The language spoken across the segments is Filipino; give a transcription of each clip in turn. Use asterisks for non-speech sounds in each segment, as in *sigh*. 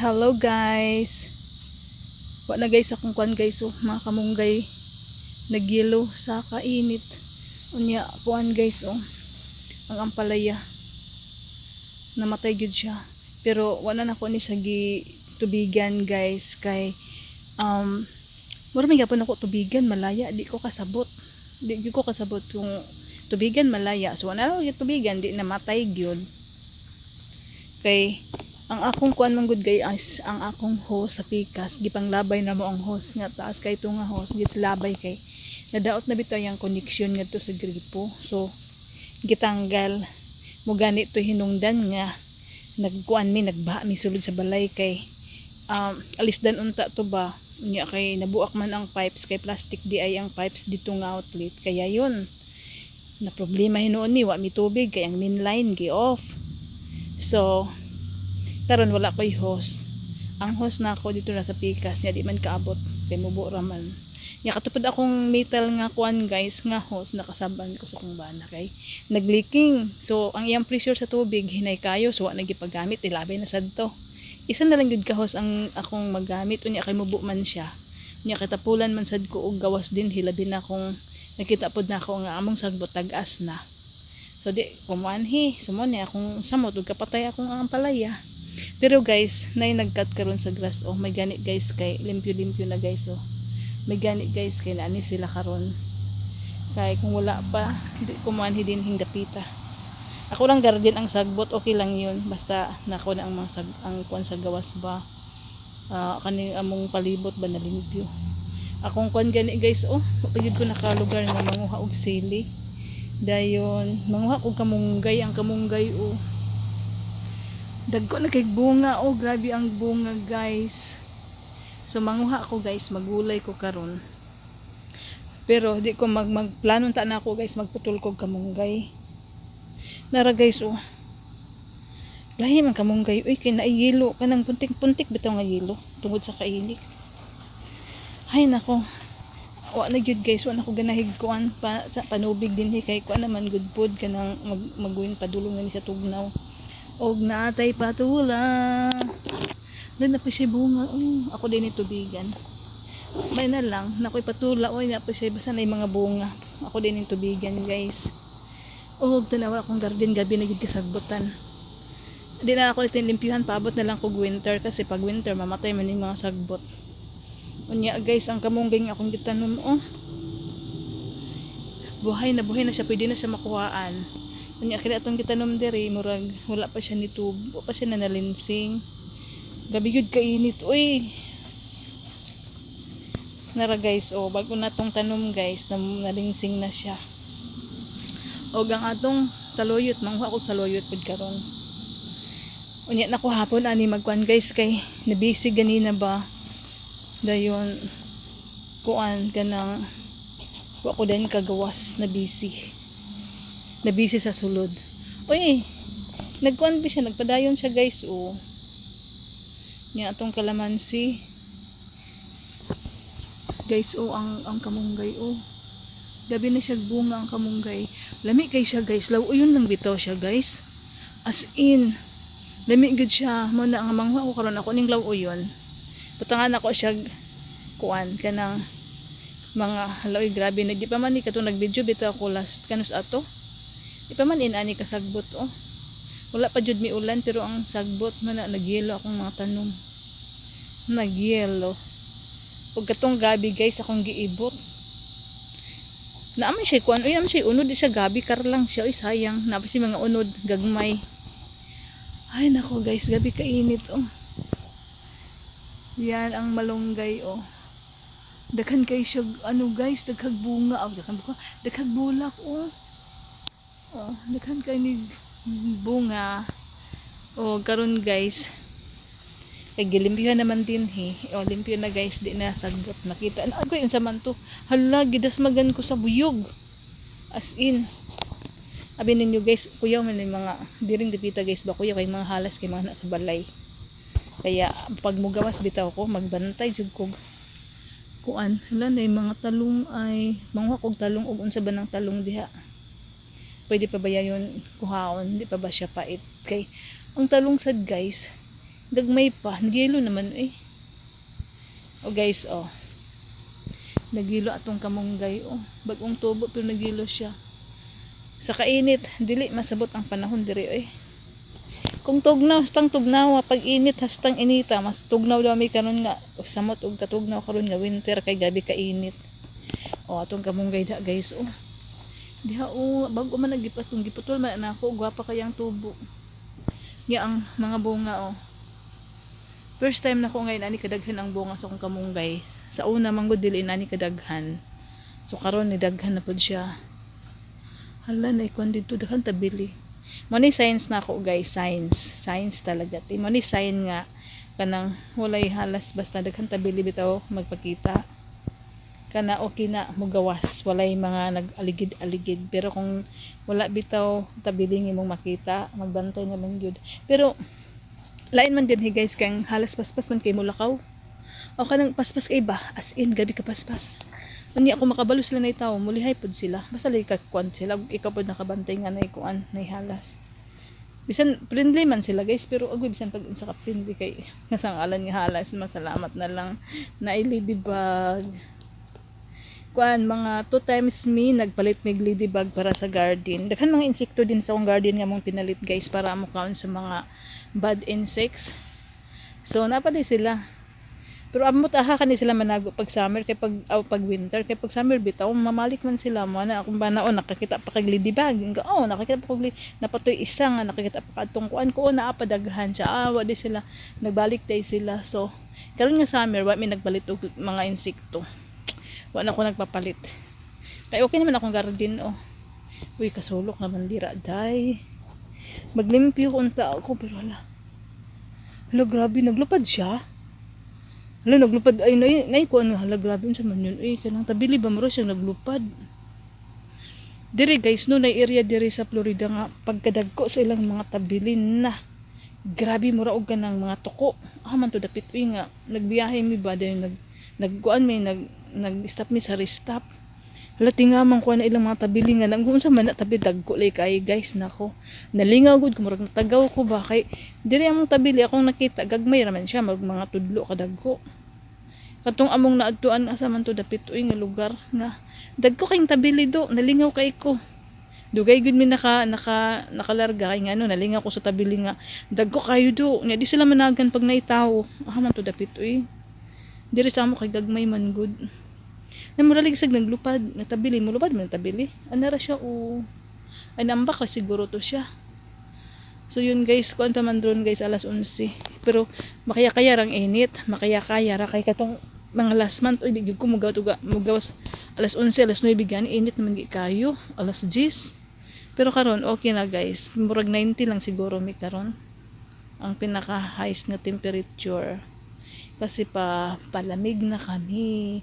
Hello guys. Wa na guys akong kwan guys oh, mga kamunggay nagyelo sa kainit. Unya kuan guys oh. Ang ampalaya. Namatay gyud siya. Pero wala na ko ni siya gi tubigan guys kay um Mura may gapon ako tubigan malaya di ko kasabot. Di gyud ko kasabot kung tubigan malaya. So wala na tubigan di namatay gyud. Kay ang akong kuan man gud gay as ang akong host sa pikas gipanglabay na mo ang host nga taas. Kay ito nga host gitlabay kay. Nadaot na bitaw yung connection ngadto sa gripo. So gitanggal. Mo gani to hinungdan nga nagkuan mi nagbaha mi sulod sa balay kay um, alisdan unta to ba? Nya kay nabuak man ang pipes kay plastic di ay ang pipes dito nga outlet. Kaya yun na problema hinuon ni wa mi tubig kay ang main line gi off so karon wala ko'y host. Ang host na ako dito na sa pikas niya di man kaabot kay mubo raman nya katupad akong metal nga kuan guys nga host nakasaban ko sa kong bana kay nagleaking. So ang iyang pressure sa tubig hinay kayo so wa nagipagamit ilabay na sadto. Isa na lang gud ka host ang akong magamit unya kay mubo man siya. Nya katapulan man sad ko og gawas din hilabi na akong nakita pod na ako nga among sagbot tagas na. So di kumanhi sumo niya akong samot ug kapatay akong ang palaya pero guys, nay nagkat karon sa grass. Oh, may gani guys kay limpyo-limpyo na guys oh. May gani guys kay naani sila karon. Kay kung wala pa, di ko man hidin hing dapita. Ako lang garden ang sagbot, okay lang yun. Basta nako na ang mga sag, ang kuan sa gawas ba. Ah, kani among palibot ba na limpyo. Akong kuan gani guys, oh, pagid ko nakalugar nga manguha og sili. Dayon, manguha og kamunggay, ang kamunggay oh dagko na kay bunga. Oh grabe ang bunga guys. So manguha ako guys. Magulay ko karon. Pero di ko mag magplano ta na ako guys. Magputol ko kamunggay nara guys oh. Lahi man kamunggay uy kay naiyelo kanang puntik-puntik bitaw nga yelo. Tungod sa kainit hay nako. Wa na gyud guys. Wa na ko ganahig kuan. Pa sa panubig din kay kuan naman good food. Kanang mag maguin padulong ni sa tugnaw og naatay patula. Doon na pa siya bunga. Oh, ako din itubigan may na lang. Nakoy patula. Oy na pa siya. Basta na mga bunga. Ako din yung tubigan guys. Og tanawa akong garden gabi na gid kasagbutan. Di na ako limpyuhan. Paabot na lang kog winter. Kasi pag winter mamatay man yung mga sagbot. Unya guys ang kamunggay nga akong gitanom oh. Buhay na buhay na siya. Pwede na siya makuhaan Unya kaya atong gitanom diri murag wala pa siya nitubo pa siya nanalinsing. Gabi gyud kainit uy. Nara guys oh bago natong tanom guys na nalinsing na siya. Og ang atong saluyot mangha ko saluyot pud karon. Unya nako hapon ani magkuan guys kay nabisi ganina ba. Dayon kuan kanang wa ko din kagawas na busy na busy sa sulod. Uy, nagkuan siya, nagpadayon siya guys, oh. Niya atong kalamansi. Guys, oh, ang, ang kamunggay, oh. Gabi na siya bunga ang kamunggay. Lami kay siya guys, law yun lang bitaw siya guys. As in, lami gud siya. Mo na ang mangwa ko karon ako ning law yun. Putangan ako siya kuan kanang mga haloy grabe na di pa man ni katong nag-video bitaw ako last kanus ato Di pa man inani kasagbot oh. Wala pa jud mi ulan pero ang sagbot man na nagyelo akong mga tanom. Nagyelo. Ug katong gabi guys akong giibot. Naaman siya kuan, uy naman siya unod di siya gabi kar lang siya, uy sayang. Napa si mga unod gagmay. Ay nako guys, gabi kainit oh. Yan ang malunggay oh. Daghan kay siya ano guys, daghag bunga, oh, daghan buka, daghag bulak oh. Oh, daghan kay ni bunga. Oh, karon guys. Kay gilimpyo naman din he. Oh, limpyo na guys, di na sagbot. Nakita na ako yung saman to. Hala, gidasmagan ko sa buyog. As in. Abi ninyo guys, kuya man mga diring dipita guys ba kuya kay mga halas kay mga nasa balay. Kaya pag mugawas bitaw ko, magbantay jud ko. Kuan, hala na mga talong ay mga kog talong ug unsa ba ng talong diha pwede pa ba yun kuhaon di pa ba siya pait kay ang talong sad guys Gagmay pa. Nagyelo naman eh. O guys, oh. Nagilo atong kamunggay, oh. Bagong tubo pero nagilo siya. Sa kainit, dili masabot ang panahon diri eh. Kung tugnaw, hastang tugnaw, pag init, hastang inita, mas tugnaw daw may kanon nga, o samot og katugnaw karon nga winter kay gabi ka init. O atong kamunggay da guys, oh. Diha o, bago man nagipat kung giputol man na ako, gwapa kayang tubo. Nga ang mga bunga oh. First time na ko ngayon ani kadaghan ang bunga sa akong kamunggay. Sa una man gud dili na ni kadaghan. So karon ni daghan na pud siya. Hala na ikon dito daghan tabili. Money science na ako guys, science. Science talaga. Ti money sign nga kanang walay halas basta daghan tabili bitaw magpakita kana okay na mugawas walay mga nag-aligid-aligid. Pero kung wala bitaw tabiling imong makita magbantay na lang gyud pero lain man din hey guys kang halas paspas man kay mulakaw o kanang paspas kay ba? As in gabi ka paspas. Unya ako makabalo sila na itaw, mulihay pod sila. Basta lay kakwan sila, ikaw pod nakabantay nga na ikuan, na halas. Bisan friendly man sila guys, pero agwi bisan pag unsa ka friendly kay *laughs* nga sang alan nga halas, masalamat na lang. Na ladybug kuan mga two times me nagpalit mig ladybug para sa garden. Daghan mga insekto din sa akong garden nga mong pinalit guys para mo kaon sa mga bad insects. So napaday sila. Pero amot aha kani sila manago pag summer kay pag aw pag winter kay pag summer bitaw mamalik man sila mo na akong banaon nakakita pa kag ladybug nga oh nakakita pa kag napatoy isa nga nakakita pa kadtong kuan ko na apadaghan siya. Ah wa sila nagbalik tay sila. So karon nga summer wa mi nagbalit og mga insekto wa na ko nagpapalit. Kay okay naman akong garden oh. Uy kasulok naman dira day. Maglimpyo ko unta ako pero hala hala grabe naglupad siya. Hala naglupad. Ay nay nay ko ano hala grabe unsa man yun. Uy kanang tabili ba maro siya naglupad. Diri guys no na area diri sa Florida nga pagkadagko sa ilang mga tabilin na. Grabe mura og kanang mga tuko. Ah man to dapit uy nga nagbiyahe mi ba dahil nag nagkuan may nag nag-stop mi sa restop. Hala tingaman ko na ilang mga tabili nga nang unsa man tabi dagko lay kay guys nako. Nalingaw gud ko murag natagaw ko ba kay diri among tabili akong nakita gagmay raman siya mag mga tudlo ka dagko. Katong among naadtuan asa man to dapit uy nga lugar nga dagko kayong tabili do nalingaw kay ko. Dugay gud mi naka naka nakalarga kay nga ano nalingaw ko sa tabili nga dagko kayo do. Nya di sila managan pag naitaw. Ah man to dapit uy. Diri sa amo kay gagmay man good. Na muralig sag naglupad, natabili mo lupad man tabili. Ano ra siya o ay nambak siguro to siya. So yun guys, kuan pa man drone guys alas 11. Pero makaya-kaya rang init, makaya-kaya ra. Kay katong mga last month oy di ko tuga mugawas alas 11 alas 9 gani init naman gi kayo alas 10 pero karon okay na guys. Murag 90 lang siguro mi karon. Ang pinaka highest nga temperature. Kasi pa palamig na kami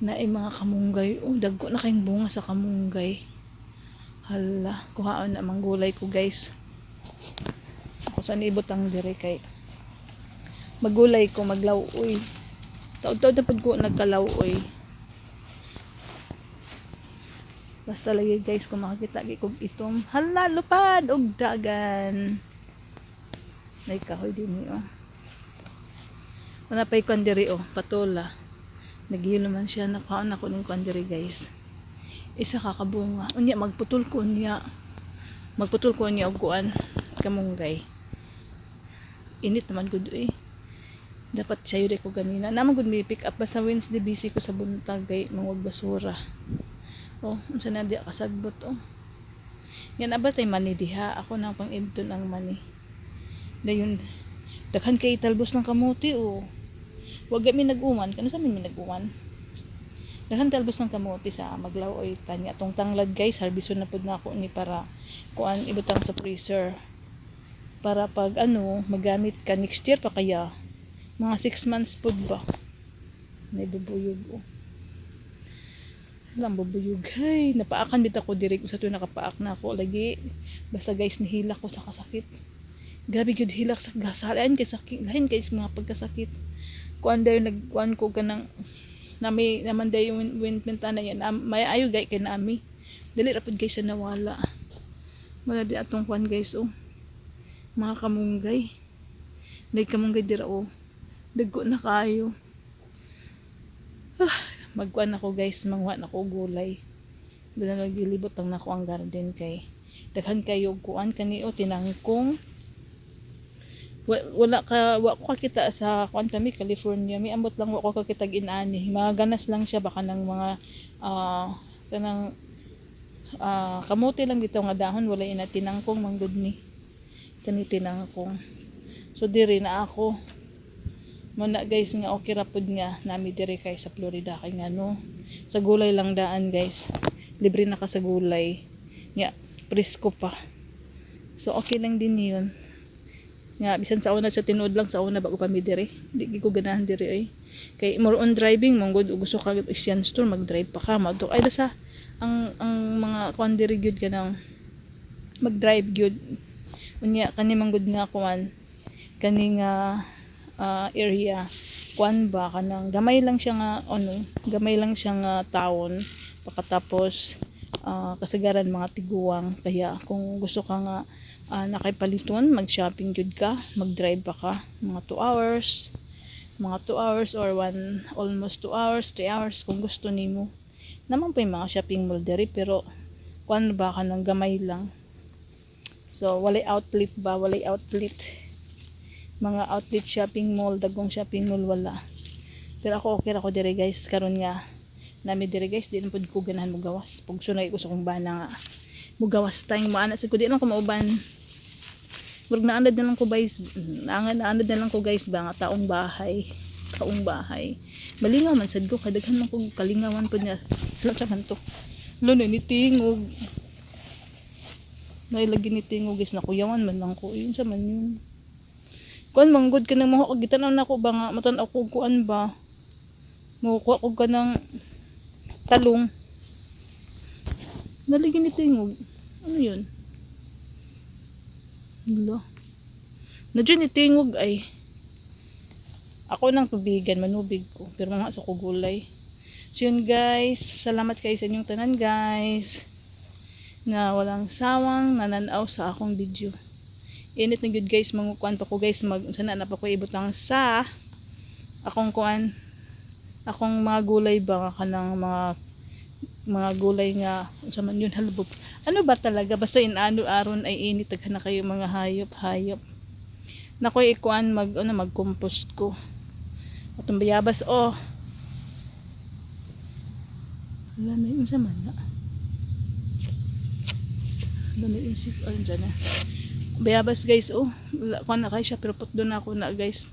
na ay mga kamunggay. Oh dagko na kayong bunga sa kamunggay. Hala kuhaon na manggulay ko guys. Ako sa nibot ang dire kay magulay ko maglawoy taod-taod na ko nagkalawoy basta lagi guys kung makakita gi kog itom. Hala lupad og dagan. May kahoy din oh. Wala pa yung diri oh, patola. Naghilo man siya, nakaon ako ng kandiri guys. Isa kakabunga. Unya, magputol ko niya. Magputol ko niya og kuan. Kamunggay. Init naman gud eh. Dapat sayo ko ganina. Naman gud may pick up ba sa Wednesday busy ko sa buntag kay mangwag basura. Oh, unsa na di kasagbot oh. Yan abatay mani diha. Ako na pang ang mani. Dayon, daghan kay talbos ng kamuti oh. Wag kami nag-uman. Kano sa amin may nag-uman? Daghan talbos ng kamote sa maglaw. Oy tanya tong tanglad guys. Harbison na pud na ako ni para kuan ibutang sa freezer. Para pag ano magamit ka next year pa kaya? Mga 6 months pud ba? May bubuyog oh. Lang bubuyog. Hay napaakan bit ako diri sa tuwa nakapaak na ako. Lagi basta guys nihila ko sa kasakit. Grabe gyud hilak sa gasalan kay sakit. Lain guys mga pagkasakit kuan dayo nagkuan ko kanang nami naman dayo yung wintment na yan Am- may ayo gay kay nami dali rapid guys sa nawala wala di atong kuan guys oh mga kamunggay Nay kamunggay dira o. Dagko na kayo. Ah, magkuan ako guys, mangwa na ko gulay. Bila naglilibot lang nako ang garden kay daghan kayo kuan kani o tinangkong Wa- wala ka wa ko kakita sa kuan kami California mi ambot lang wa ko kakita ginani mga ganas lang siya baka ng mga ah kanang ah, kamote lang dito nga dahon wala ina tinangkong manggod ni. Kani tinangkong. So diri na ako. Muna guys nga okay ra pud nga nami diri kay sa Florida kay nga no? Sa gulay lang daan guys. Libre na ka sa gulay. Nga presko pa. So okay lang din yun nga bisan sa una sa tinuod lang sa una bago pa mi diri. Di ko ganahan diri ay. Kay more on driving mong gusto ka Asian store mag drive pa ka. Madto ay sa ang ang mga kuan diri gyud kanang mag drive gyud. Unya kani man gud nga kuan kani nga ah, area. Kuan ba kanang gamay lang siya nga ano gamay lang siya nga taon pagkatapos ah, kasagaran mga tiguang. Kaya kung gusto ka nga ah, nakipaliton mag shopping jud ka mag drive pa ka? Mga 2 hours mga 2 hours or one almost 2 hours 3 hours kung gusto nimo. Naman pa yung mga shopping mall diri pero kuan ba ka ng gamay lang? So walay outlet ba? Walay outlet. Mga outlet shopping mall dagong shopping mall wala. Pero ako okay ra ko diri guys. Karon nga nami diri guys. Di pud ko ganahan mo gawas. Pag sunay ko sa kong bana nga mo gawas tayong maana sa ko di na ko Murag naanad na lang ko guys, naanad naanad na lang ko guys ba nga taong bahay, taong bahay. Malingaw man sad ko kadaghan man ko kalingawan pud niya. Lo sa man to. Lo na ni tingog. Nay lagi ni tingog guys na kuyawan man lang ko. Yun sa man yun. Kuan manggod ka nang mo gitanaw na ko ba nga matan-aw ko kuan ba. Mo ko ka ng talong. Nalagi ni tingog. Ano yun? Hala. Na dyan itingog ay. Ako nang tubigan, manubig ko. Pero mga sa kugulay. So yun guys, salamat kayo sa inyong tanan guys. Na walang sawang nananaw sa akong video. Init na good guys, mangukuan pa ko guys. Mag, sana na pa ko ibutang sa akong kuan. Akong mga gulay ba nga kanang mga mga gulay nga sa man yun halubog. Ano ba talaga basta inano aron ay init na kayo mga hayop hayop. Nakoy ikuan mag ano mag-compost ko. Atong bayabas oh. Wala na yun sa man na. Wala na yun si ayun dyan na. Bayabas guys oh. Wala ko na kay siya pero put doon ako na guys.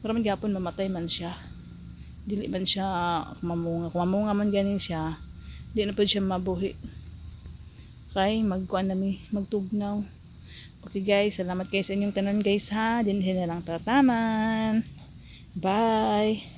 Para man gyapon mamatay man siya. Dili man siya mamunga. Kung mamunga man ganin siya, di na po siya mabuhi. Okay, magkuan na mi, magtugnaw. Okay guys, salamat kayo sa inyong tanan guys ha. Dinhin na lang tataman. Bye.